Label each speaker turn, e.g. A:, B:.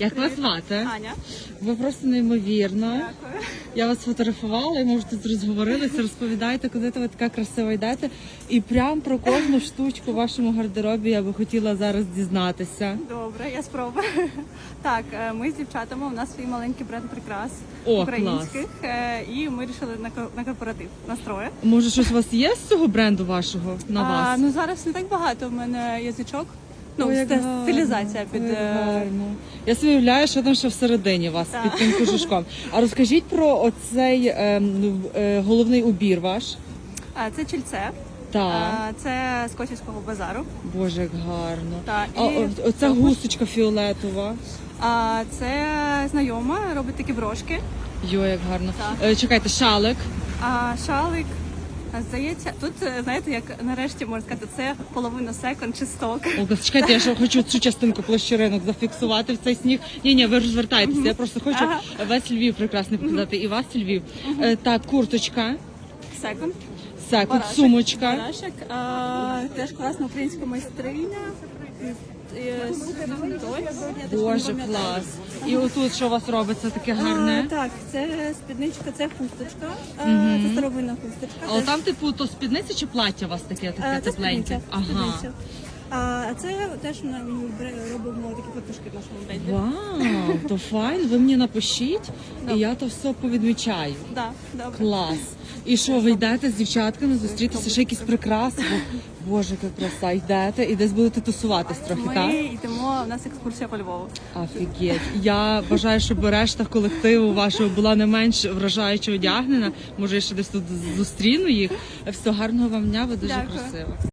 A: Як вас звати?
B: Аня.
A: Ви просто неймовірно.
B: Дякую.
A: Я вас фотографувала, і може тут розговорилися. Розповідаєте, куди ви така красиво йдете. І прям про кожну штучку в вашому гардеробі я би хотіла зараз дізнатися.
B: Добре, я спробую. Так, е, ми з дівчатами, у нас свій маленький бренд прикрас
A: О,
B: українських. е, І ми вирішили на ко- на корпоратив настрої.
A: Може, щось у вас є з цього бренду вашого на
B: А,
A: вас?
B: ну зараз не так багато. У мене язичок. Ну,
A: Ой, як
B: ст-
A: гарно,
B: стилізація під.
A: ой,
B: е,
A: гарно. Я собі уявляю, що там ще всередині вас
B: Так.
A: під тим кожушком. А розкажіть про оцей ем, е, головний убір ваш.
B: а, Це чільце.
A: Так,
B: А, Це з Косівського базару.
A: боже, як гарно.
B: Так,
A: А
B: і
A: о- оця
B: фокус.
A: гусочка фіолетова.
B: А це знайома, робить такі брошки.
A: Йо, як гарно.
B: Так.
A: Е, чекайте, шалик.
B: А шалик. Здається, тут е, знаєте, як нарешті можна сказати, це половина секунд чи сток.
A: О, чекайте, я ще хочу цю частинку площі ринок зафіксувати в цей сніг. Ні, ні, ви розвертайтеся. Я просто хочу
B: Ага.
A: весь Львів прекрасний показати. І вас Львів. Е, так, курточка,
B: Секонд.
A: секунд,
B: Барашек.
A: сумочка.
B: Барашек. А, теж класна українська майстриня. Е, з- той.
A: Боже, клас. І отут що у вас робиться таке
B: А,
A: гарне.
B: так, це спідничка, це хусточка. А, Це старовинна хусточка.
A: А
B: Теж,
A: там, типу, то спідниця чи плаття у вас таке,
B: а,
A: таке
B: це
A: тепленьке?
B: спідниця.
A: Ага.
B: спідниця. А це теж бре- робимо такі фотошки в нашому бренді.
A: Вау, то файн, ви мені напишіть, і я то все повідмічаю.
B: Да, добре.
A: Клас. І що, ви йдете з дівчатками зустрітися, ще якісь прикраси? Боже, яка краса, йдете і десь будете тусуватись трохи,
B: Ми
A: так?
B: йдемо, у нас екскурсія по Львову.
A: Офігеть. Я бажаю, щоб решта колективу вашого була не менш вражаюче одягнена. Може, я ще десь тут зустріну їх. Всього гарного вам дня, ви дуже
B: Дякую.
A: красива.